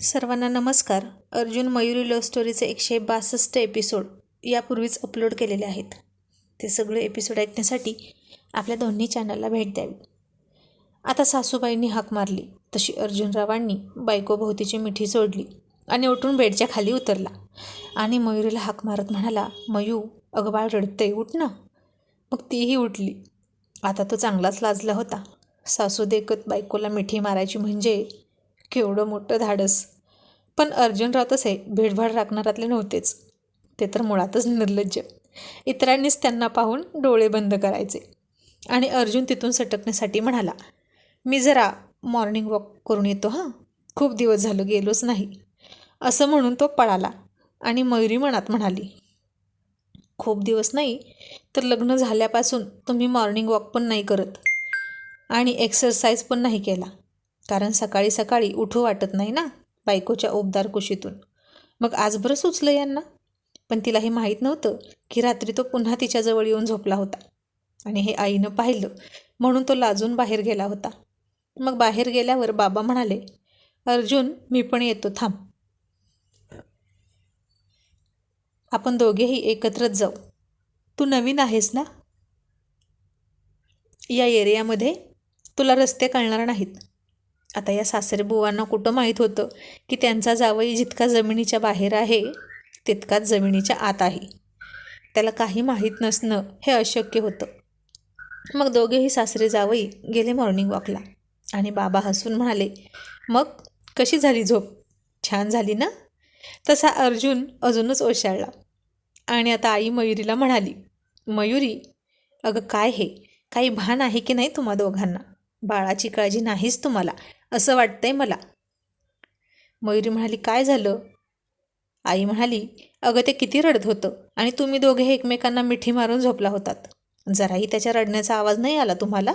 सर्वांना नमस्कार. अर्जुन मयुरी लव्ह स्टोरीचे एकशे बासष्ट एपिसोड यापूर्वीच अपलोड केलेले आहेत. ते सगळे एपिसोड ऐकण्यासाठी आपल्या दोन्ही चॅनलला भेट द्यावी. आता सासूबाईंनी हाक मारली. तशी अर्जुनरावांनी बायकोभोवतीची मिठी सोडली आणि उठून बेडच्या खाली उतरला. आणि मयुरीला हाक मारत म्हणाला मयू अगबाळ रडते उठ ना. मग तीही उठली. आता तो चांगलाच लाजला होता. सासू देखत बायकोला मिठी मारायची म्हणजे केवढं मोठं धाडस. पण अर्जुनराव आहे भेडभाड राखणारातले नव्हतेच. ते तर मुळातच निर्लज्ज. इतरांनीच त्यांना पाहून डोळे बंद करायचे. आणि अर्जुन तिथून सटकण्यासाठी म्हणाला मी जरा मॉर्निंग वॉक करून येतो हां. खूप दिवस झालं गेलोच नाही. असं म्हणून तो पळाला आणि मयुरी मनात म्हणाली खूप दिवस नाही तर लग्न झाल्यापासून तुम्ही मॉर्निंग वॉक पण नाही करत आणि एक्सरसाइज पण नाही केला. कारण सकाळी सकाळी उठू वाटत नाही ना बायकोच्या ओबदार कुशीतून. मग आज बरं सुचलं यांना? पण तिला हे माहीत नव्हतं की रात्री तो पुन्हा तिच्याजवळ येऊन झोपला होता. आणि हे आईनं पाहिलं म्हणून तो लाजून बाहेर गेला होता. मग बाहेर गेल्यावर बाबा म्हणाले अर्जुन मी पण येतो थांब. आपण दोघेही एकत्रच जाऊ. तू नवीन आहेस ना? या एरियामध्ये तुला रस्ते कळणार नाहीत. आता या सासरे बुवांना कुठं माहीत होतं की त्यांचा जावई जितका जमिनीच्या बाहेर आहे तितकाच जमिनीच्या आत आहे. त्याला काही माहीत नसणं हे अशक्य होतं. मग दोघेही सासरे जावई गेले मॉर्निंग वॉकला आणि बाबा हसून म्हणाले मग कशी झाली झोप? छान झाली ना? तसा अर्जुन अजूनच ओशाळला. आणि आता आई मयुरीला म्हणाली मयुरी अगं काय हे? काही भान आहे की नाही तुम्हा दोघांना? बाळाची काळजी नाहीच तुम्हाला. असं वाटतंय मला. मयुरी म्हणाली काय झालं? आई म्हणाली अगं ते किती रडत होतं आणि तुम्ही दोघे एकमेकांना मिठी मारून झोपला होतात. जराही त्याच्या रडण्याचा आवाज नाही आला तुम्हाला?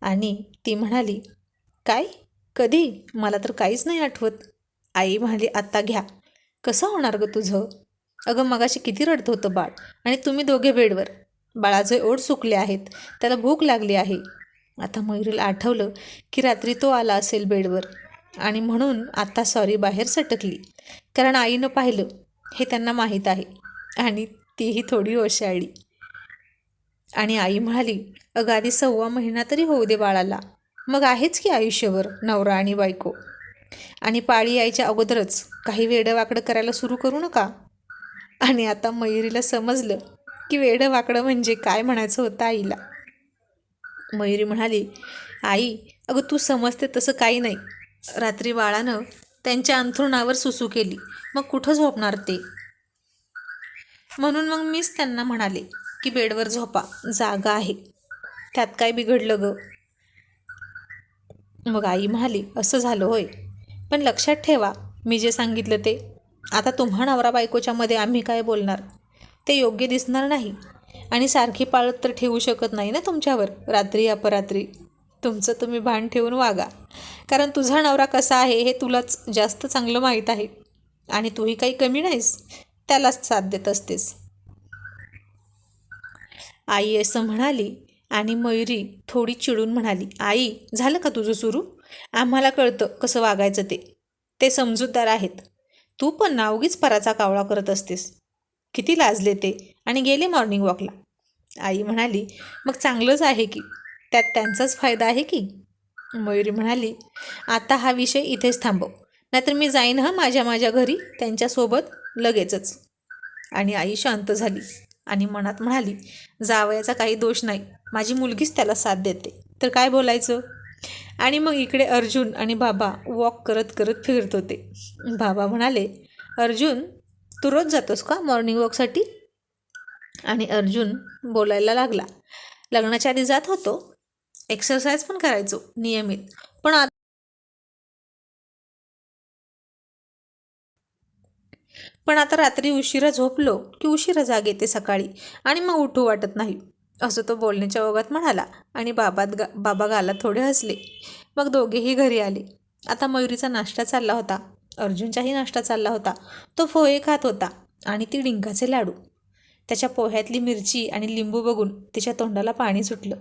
आणि ती म्हणाली काय? कधी? मला तर काहीच नाही आठवत. आई म्हणाली आत्ता घ्या. कसं होणार गं तुझं? अगं मगाशी किती रडत होतं बाळ आणि तुम्ही दोघे बेडवर. बाळाचे ओढ सुकले आहेत. त्याला भूक लागली आहे. आता मयुरीला आठवलं की रात्री तो आला असेल बेडवर आणि म्हणून आता सॉरी बाहेर सटकली. कारण आईनं पाहिलं हे त्यांना माहीत आहे आणि तीही थोडी ओशाळली. आणि आई म्हणाली अगं आधी सव्वा महिना तरी होऊ दे बाळाला. मग आहेच की आयुष्यभर नवरा आणि बायको. आणि पाळी यायच्या अगोदरच काही वेडं करायला सुरू करू नका. आणि आता मयुरीला समजलं की वेडं वाकडं म्हणजे काय म्हणायचं होतं आईला. मयुरी म्हणाली आई अगं तू समजते तसं काही नाही. रात्री बाळानं त्यांच्या अंथरुणावर सुसू केली. मग कुठं झोपणार ते? म्हणून मग मीच त्यांना म्हणाले की बेडवर झोपा जागा आहे. त्यात काय बिघडलं ग? मग आई म्हणाली असं झालं होय. पण लक्षात ठेवा मी जे सांगितलं ते. आता तुम्हा नवरा बायकोच्यामध्ये आम्ही काय बोलणार? ते योग्य दिसणार नाही. आणि सारखी पाळत तर ठेवू शकत नाही ना तुमच्यावर? रात्री अपरात्री. तुमचं तुम्ही भान ठेवून वागा. कारण तुझा नवरा कसा आहे हे तुलाच जास्त चांगलं माहीत आहे. आणि तूही काही कमी नाहीस त्यालाच साथ देत असतेस. आई असं म्हणाली आणि मयुरी थोडी चिडून म्हणाली आई झालं का तुझं सुरू? आम्हाला कळतं कसं वागायचं ते. ते समजूतदार आहेत. तू पण नावगीच पराचा कावळा करत असतेस. किती लाजले ते. आणि गेले मॉर्निंग वॉकला आई म्हणाली मग चांगलंच आहे की. त्यात त्यांचाच फायदा आहे की? मयुरी म्हणाली आता हा विषय इथेच थांबव. नाहीतर मी जाईन हा माझ्या माझ्या घरी. त्यांच्यासोबत लगेचच. आणि आई शांत झाली आणि मनात म्हणाली जावयाचा काही दोष नाही. माझी मुलगीच त्याला साथ देते. तर काय बोलायचं? आणि मग इकडे अर्जुन आणि बाबा वॉक करत करत फिरत होते. बाबा म्हणाले अर्जुन तू रोज जातोस का मॉर्निंग वॉकसाठी आणि अर्जुन बोलायला लागला. लग्नाच्या आधी जात होतो. एक्सरसाइज पण करायचो नियमित. पण आता पण आता रात्री उशिरा झोपलो की उशिरा जाग येते सकाळी आणि मग उठू वाटत नाही. असं तो बोलण्याच्या ओघात म्हणाला आणि बाबात गा बाबा गाला थोडे हसले. मग दोघेही घरी आले. आता मयुरीचा नाश्ता चालला होता. अर्जुनचाही नाश्ता चालला होता. तो फोहे खात होता आणि ती डिंकाचे लाडू. त्याच्या पोह्यातली मिरची आणि लिंबू बघून तिच्या तोंडाला पाणी सुटलं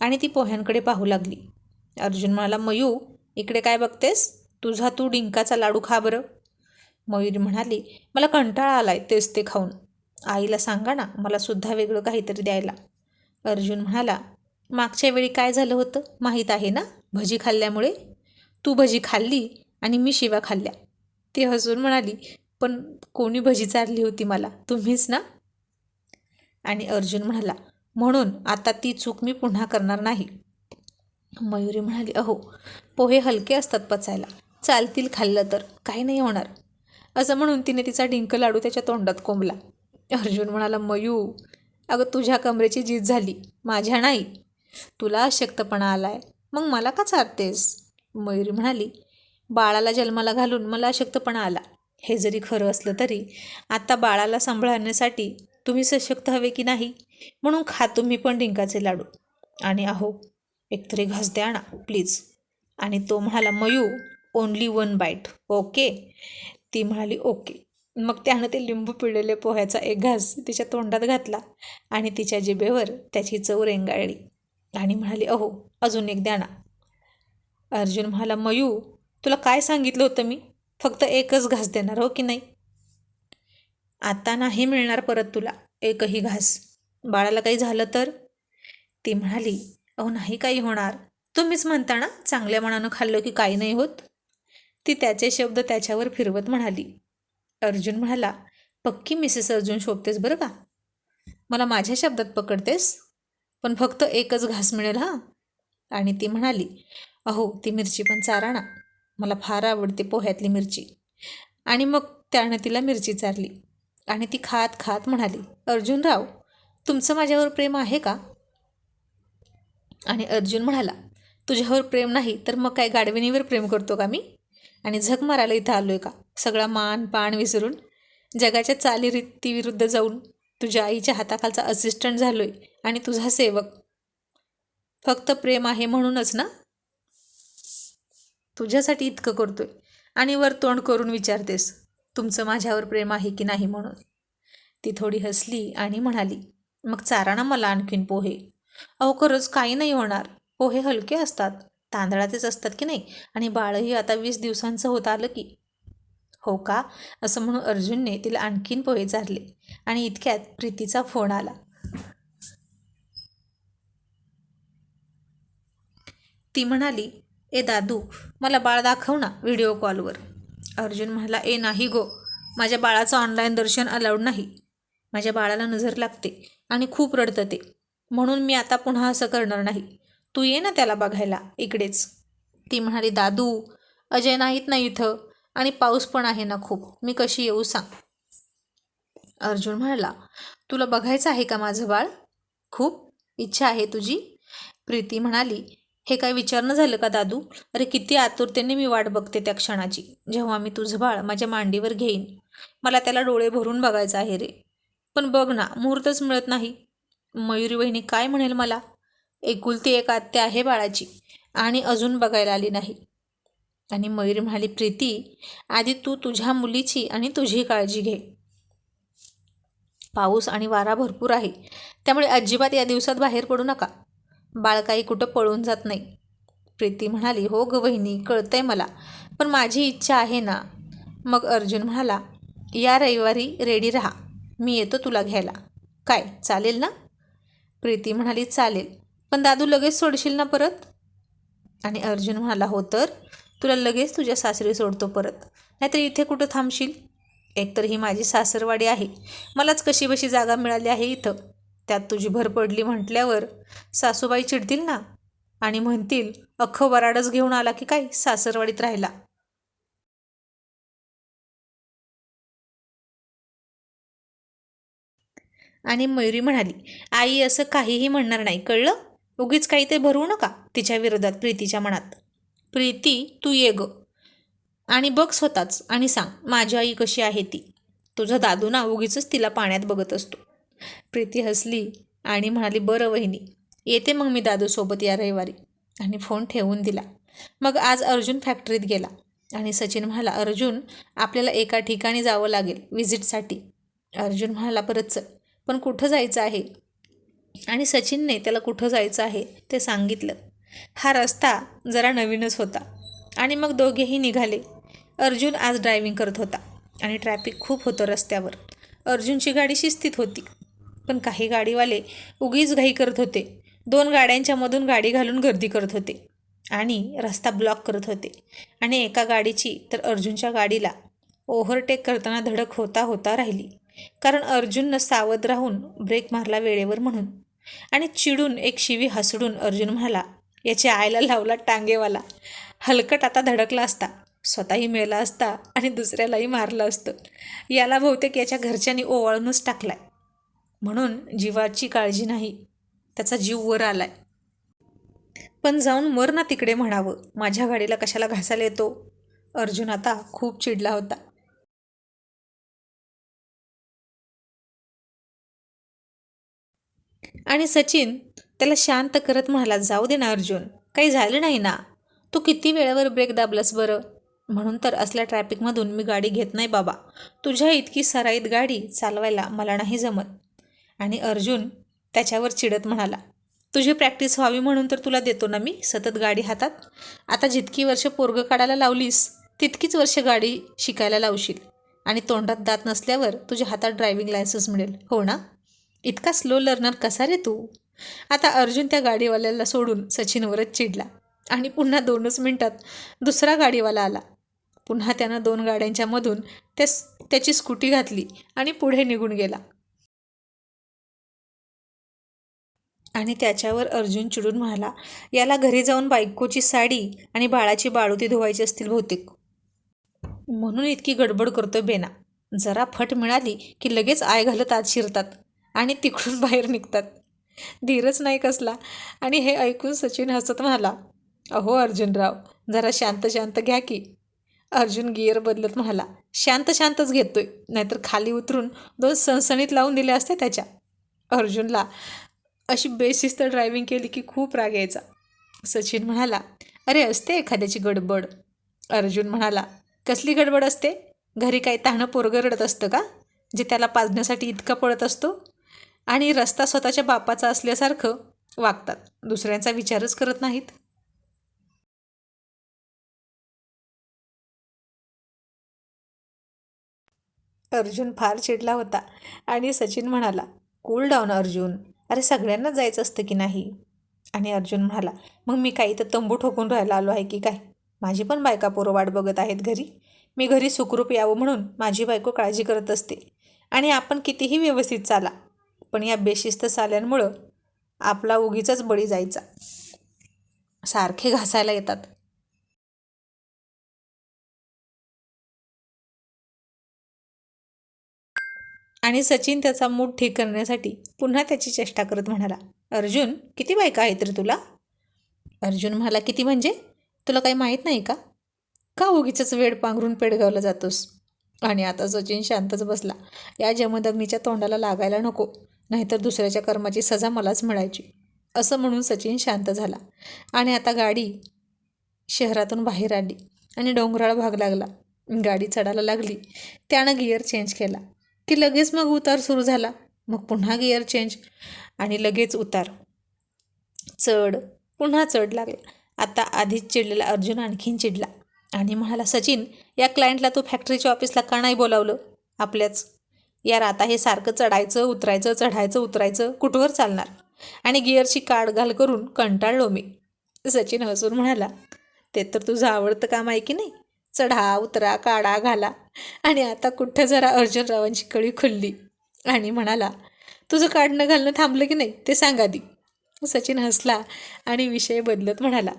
आणि ती पोह्यांकडे पाहू लागली. अर्जुन म्हणाला मयू इकडे काय बघतेस? तुझा तू डिंकाचा लाडू खा बरं. मयूर म्हणाली मला कंटाळा आलाय तेच ते खाऊन. आईला सांगा ना मला सुद्धा वेगळं काहीतरी द्यायला. अर्जुन म्हणाला मागच्या वेळी काय झालं होतं? माहीत आहे ना? भजी खाल्ल्यामुळे? तू भजी खाल्ली आणि मी शिवा खाल्ल्या. ती हसून म्हणाली पण कोणी भजी चारली होती मला? तुम्हीच ना? आणि अर्जुन म्हणाला म्हणून आता ती चूक मी पुन्हा करणार नाही. मयुरी म्हणाली अहो पोहे हलके असतात पचायला. चालतील खाल्लं तर. काही नाही होणार. असं म्हणून तिने तिचा डिंक लाडू त्याच्या तोंडात कोंबला. अर्जुन म्हणाला मयू अगं तुझ्या कमरेची जीत झाली. माझ्या नाही. तुला अशक्तपणा आलाय. मग मला का चारतेस? मयुरी म्हणाली बाळाला जन्माला घालून मला अशक्तपणा आला. हे जरी खरं असलं तरी आता बाळाला सांभाळण्यासाठी तुम्ही सशक्त हवे की नाही? म्हणून खा तुम्ही पण डिंकाचे लाडू. आणि अहो एकतरी घास द्या ना प्लीज. आणि तो म्हणाला Mayu only one bite okay? ती म्हणाली ओके. मग त्यानं ते लिंबू पिळलेले पोह्याचा एक घास तिच्या तोंडात घातला आणि तिच्या जिभेवर त्याची चव रेंगाळली. आणि म्हणाली अहो अजून एक द्या ना अर्जुन म्हणाला मयू तुला काय सांगितलं होतं मी? फक्त एकच घास देणार हो की नाही? आता नाही मिळणार परत तुला. एकही घास. बाळाला काही झालं तर? ती म्हणाली अहो नाही काही होणार. तुम्हीच म्हणता ना चांगल्या मनानं खाल्लं की काही नाही होत. ती त्याचे शब्द त्याच्यावर फिरवत म्हणाली. अर्जुन म्हणाला पक्की मिसेस अर्जुन शोभतेस बरं का? मला माझ्या शब्दात पकडतेस? पण फक्त एकच घास मिळेल हां? आणि ती म्हणाली अहो ती मिरची पण चारा ना. मला फार आवडते पोह्यातली मिरची. आणि मग त्यानं तिला मिरची चारली. आणि ती खात खात म्हणाली अर्जुनराव तुमचं माझ्यावर प्रेम आहे का? आणि अर्जुन म्हणाला तुझ्यावर प्रेम नाही तर मग काय गाडविणीवर प्रेम करतो का मी? आणि झक मारायला इथं आलो आहे का? सगळा मान पाण विसरून जगाच्या चालीरीतीविरुद्ध जाऊन तुझ्या आईच्या हाताखालचा असिस्टंट झालो आहे आणि तुझा सेवक. फक्त प्रेम आहे म्हणूनच ना? तुझ्यासाठी इतकं करतोय आणि वर तोंड करून विचारतेस. तुमचं माझ्यावर प्रेम आहे की नाही म्हणून? ती थोडी हसली आणि म्हणाली मग चारा ना मला आणखीन पोहे. अहो खरंच काही नाही होणार. पोहे हलके असतात. तांदळाचेच असतात की नाही? आणि बाळही आता वीस दिवसांचं होत आलं की. हो का? असं म्हणून अर्जुनने तिला आणखीन पोहे चारले आणि इतक्यात प्रीतीचा फोन आला. ती म्हणाली ए दादू मला बाळ दाखव ना व्हिडिओ कॉलवर. अर्जुन म्हणाला ए नाही गो माझ्या बाळाचं ऑनलाईन दर्शन अलाउड नाही. माझ्या बाळाला नजर लागते आणि खूप रडतं ते म्हणून मी आता पुन्हा असं करणार नाही. तू ये ना त्याला बघायला इकडेच. ती म्हणाली दादू अजय नाहीत ना इथं आणि पाऊस पण आहे ना खूप. मी कशी येऊ सांग. अर्जुन म्हणाला तुला बघायचं आहे का माझं बाळ? खूप इच्छा आहे तुझी. प्रीती म्हणाली हे काय विचारणं झालं का दादू? अरे किती आतुरतेने मी वाट बघते त्या क्षणाची जेव्हा मी तुझं बाळ माझ्या मांडीवर घेईन. मला त्याला डोळे भरून बघायचं आहे रे. पण बघ ना मुहूर्तच मिळत नाही. मयुरी वहिनी काय म्हणेल मला? एकुलती एक आत्या आहे बाळाची आणि अजून बघायला आली नाही. आणि मयुरी म्हणाली प्रीती आधी तू तुझ्या मुलीची आणि तुझी काळजी घे. पाऊस आणि वारा भरपूर आहे. त्यामुळे अजिबात या दिवसात बाहेर पडू नका. बाळ काही कुठं पळून जात नाही. प्रीती म्हणाली हो ग वहिनी कळतंय मला पण माझी इच्छा आहे ना. मग अर्जुन म्हणाला या रविवारी रेडी राहा मी येतो तुला घ्यायला. काय चालेल ना? प्रीती म्हणाली चालेल पण दादू लगेच सोडशील ना परत? आणि अर्जुन म्हणाला हो तर तुला लगेच तुझ्या सासरी सोडतो परत नाहीतर इथे कुठं थांबशील? एकतर ही माझी सासरवाडी आहे मलाच कशी बशी जागा मिळाली आहे इथं. त्यात तुझी भर पडली म्हटल्यावर सासूबाई चिडतील ना? आणि म्हणतील अख्खं वराडच घेऊन आला की काय सासरवाडीत राहिला? आणि मयुरी म्हणाली आई असं काहीही म्हणणार नाही कळलं? उगीच काही ते भरवू नका तिच्या विरोधात प्रीतीच्या मनात. प्रीती तू ये ग. आणि बघ स्वतःच आणि सांग माझी आई कशी आहे ती. तुझा दादू ना उगीच तिला पाण्यात बघत असतो. प्रीती हसली आणि म्हणाली बरं वहिनी येते मग मी दादूसोबत या रविवारी. आणि फोन ठेवून दिला. मग आज अर्जुन फॅक्टरीत गेला आणि सचिन म्हणाला अर्जुन आपल्याला एका ठिकाणी जावं लागेल व्हिजिटसाठी. अर्जुन म्हणाला परत चल पण कुठं जायचं आहे? आणि सचिनने त्याला कुठं जायचं आहे ते सांगितलं. हा रस्ता जरा नवीनच होता आणि मग दोघेही निघाले. अर्जुन आज ड्रायव्हिंग करत होता आणि ट्रॅफिक खूप होतं रस्त्यावर. अर्जुनची गाडी शिस्तीत होती. पण काही गाडीवाले उगीच घाई करत होते. दोन गाड्यांच्या मधून गाडी घालून गर्दी करत होते आणि रस्ता ब्लॉक करत होते. आणि एका गाडीची तर अर्जुनच्या गाडीला ओव्हरटेक करताना धडक होता होता राहिली. कारण अर्जुननं सावध राहून ब्रेक मारला वेळेवर म्हणून. आणि चिडून एक शिवी हसडून अर्जुन म्हणाला याच्या आईला लावला टांगेवाला. हलकट आता धडकला असता. स्वतःही मेला असता आणि दुसऱ्यालाही मारलं असतं. याला बहुतेक याच्या घरच्यांनी ओवाळूनच टाकलाय. म्हणून जीवाची काळजी नाही. त्याचा जीव वर आलाय. पण जाऊन मर ना तिकडे म्हणावं. माझ्या गाडीला कशाला घासायला येतो? अर्जुन आता खूप चिडला होता. आणि सचिन त्याला शांत करत म्हणाला जाऊ दे ना अर्जुन काही झालं नाही ना? तू किती वेळेवर ब्रेक दाबलास बरं? म्हणून तर असल्या ट्रॅफिकमधून मी गाडी घेत नाही बाबा. तुझ्या इतकी सराईत गाडी चालवायला मला नाही जमत. आणि अर्जुन त्याच्यावर चिडत म्हणाला तुझी प्रॅक्टिस व्हावी म्हणून तर तुला देतो ना मी सतत गाडी हातात? आता जितकी वर्ष पोरगं काढायला लावलीस तितकीच वर्ष गाडी शिकायला लावशील. आणि तोंडात दात नसल्यावर तुझ्या हातात ड्रायव्हिंग लायसन्स मिळेल हो ना? इतका स्लो लर्नर कसा रे तू? आता अर्जुन त्या गाडीवाल्याला सोडून सचिनवरच चिडला आणि पुन्हा दोनच मिनटात दुसरा गाडीवाला आला. पुन्हा त्यानं दोन गाड्यांच्यामधून त्या त्याची स्कूटी घातली आणि पुढे निघून गेला. आणि त्याच्यावर अर्जुन चिडून म्हणाला याला घरी जाऊन बायकोची साडी आणि बाळाची बाळूती धुवायची असतील बहुतेक. म्हणून इतकी गडबड करतो बेना. जरा फट मिळाली की लगेच आय घालत आत शिरतात आणि तिकडून बाहेर निघतात. धीरच नाही कसला आणि हे ऐकून सचिन हसत म्हणाला अहो अर्जुनराव जरा शांत शांत घ्या की. अर्जुन गिअर बदलत म्हणाला शांत शांतच घेतोय नाहीतर खाली उतरून दोन सणसणीत लावून दिले असते त्याच्या. अर्जुनला अशी बेशिस्त ड्रायव्हिंग केली की खूप राग यायचा. सचिन म्हणाला अरे असते एखाद्याची गडबड. अर्जुन म्हणाला कसली गडबड असते? घरी काही ताहणं पोरगं रडत असतं का? जे त्याला पाजण्यासाठी इतका पळत असतो? आणि रस्ता स्वतःच्या बापाचा असल्यासारखं वागतात. दुसऱ्यांचा विचारच करत नाहीत. अर्जुन फार चिडला होता आणि सचिन म्हणाला कूल डाऊन अर्जुन. अरे सगळ्यांनाच जायचं असतं की नाही? आणि अर्जुन म्हणाला मग मी काही तर तंबू ठोकून राहायला आलो आहे की काय? माझी पण बायका पोरं वाट बघत आहेत घरी. मी घरी सुखरूप यावं म्हणून माझी बायको काळजी करत असते. आणि आपण कितीही व्यवस्थित चाला पण या बेशिस्त चाल्यांमुळं आपला उगीचाच बळी जायचा. सारखे घासायला येतात. आणि सचिन त्याचा मूड ठीक करण्यासाठी पुन्हा त्याची चेष्टा करत म्हणाला अर्जुन किती बायका आहेत रे तुला? अर्जुन म्हणाला किती म्हणजे? तुला काही माहीत नाही का? का उगीच वेळ पांघरून पेडगावला जातोस? आणि आता सचिन शांतच बसला या जमदग्नीच्या तोंडाला लागायला नको नाहीतर दुसऱ्याच्या कर्माची सजा मलाच मिळायची. असं म्हणून सचिन शांत झाला आणि आता गाडी शहरातून बाहेर आली आणि डोंगराळ भाग लागला. गाडी चढायला लागली. त्यानं गिअर चेंज केला. की लगेच मग उतार सुरू झाला. मग पुन्हा गिअर चेंज आणि लगेच उतार. चढ. पुन्हा चढ लागला. आता आधीच चिडलेला अर्जुन आणखीन चिडला. आणि म्हणाला सचिन या क्लायंटला तू फॅक्टरीच्या ऑफिसला का नाही बोलावलं? आपल्याच. यार आता हे सारखं चढायचं उतरायचं चढायचं उतरायचं कुठवर चालणार? आणि गिअरची काढघाल करून कंटाळलो मी. सचिन हसून म्हणाला ते तर तुझं आवडतं काम आहे की नाही? चढा उतरा काढा घाला. आणि आता कुठं जरा अर्जुनरावांची कळी खुलली आणि म्हणाला तुझं काढणं घालणं थांबलं की नाही ते सांग आधी. सचिन हसला आणि विषय बदलत म्हणाला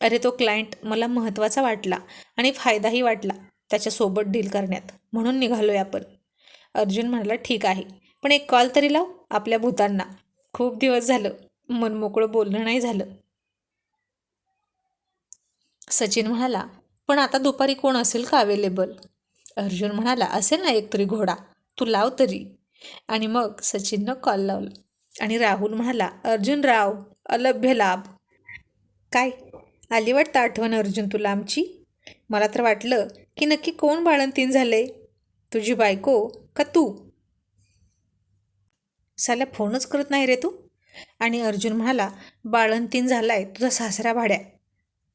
अरे तो क्लायंट मला महत्त्वाचा वाटला आणि फायदाही वाटला त्याच्यासोबत डील करण्यात. म्हणून निघालो आहे आपण. अर्जुन म्हणाला ठीक आहे पण एक कॉल तरी लाव आपल्या भूतांना. खूप दिवस झालं मनमोकळं बोलणं नाही झालं. सचिन म्हणाला पण आता दुपारी कोण असेल का अवेलेबल अर्जुन म्हणाला असेल ना एकतरी घोडा तू लाव तरी. आणि मग सचिननं कॉल लावला. आणि राहुल म्हणाला अर्जुन राव अलभ्य लाभ. काय? आली वाटतं आठवण अर्जुन तुला आमची? मला तर वाटलं की नक्की कोण बाळंतीन झाले तुझी बायको का तू? साल्या फोनच करत नाही रे तू. आणि अर्जुन म्हणाला बाळंतीन झालाय तुझा सासरा भाड्या.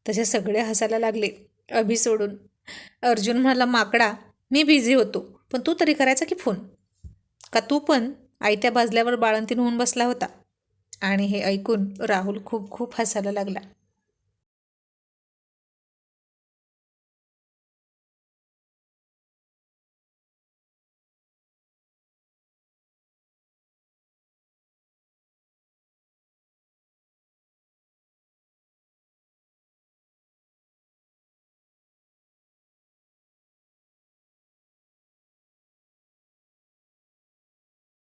तसे सगळे हसायला लागले. अभि सोडून. अर्जुन म्हणाला माकडा मी बिझी होतो पण तू तरी करायचा की फोन का तू पण आयत्या बाजल्यावर बाळंतीन होऊन बसला होता? आणि हे ऐकून राहुल खूप खूप हसायला लागला.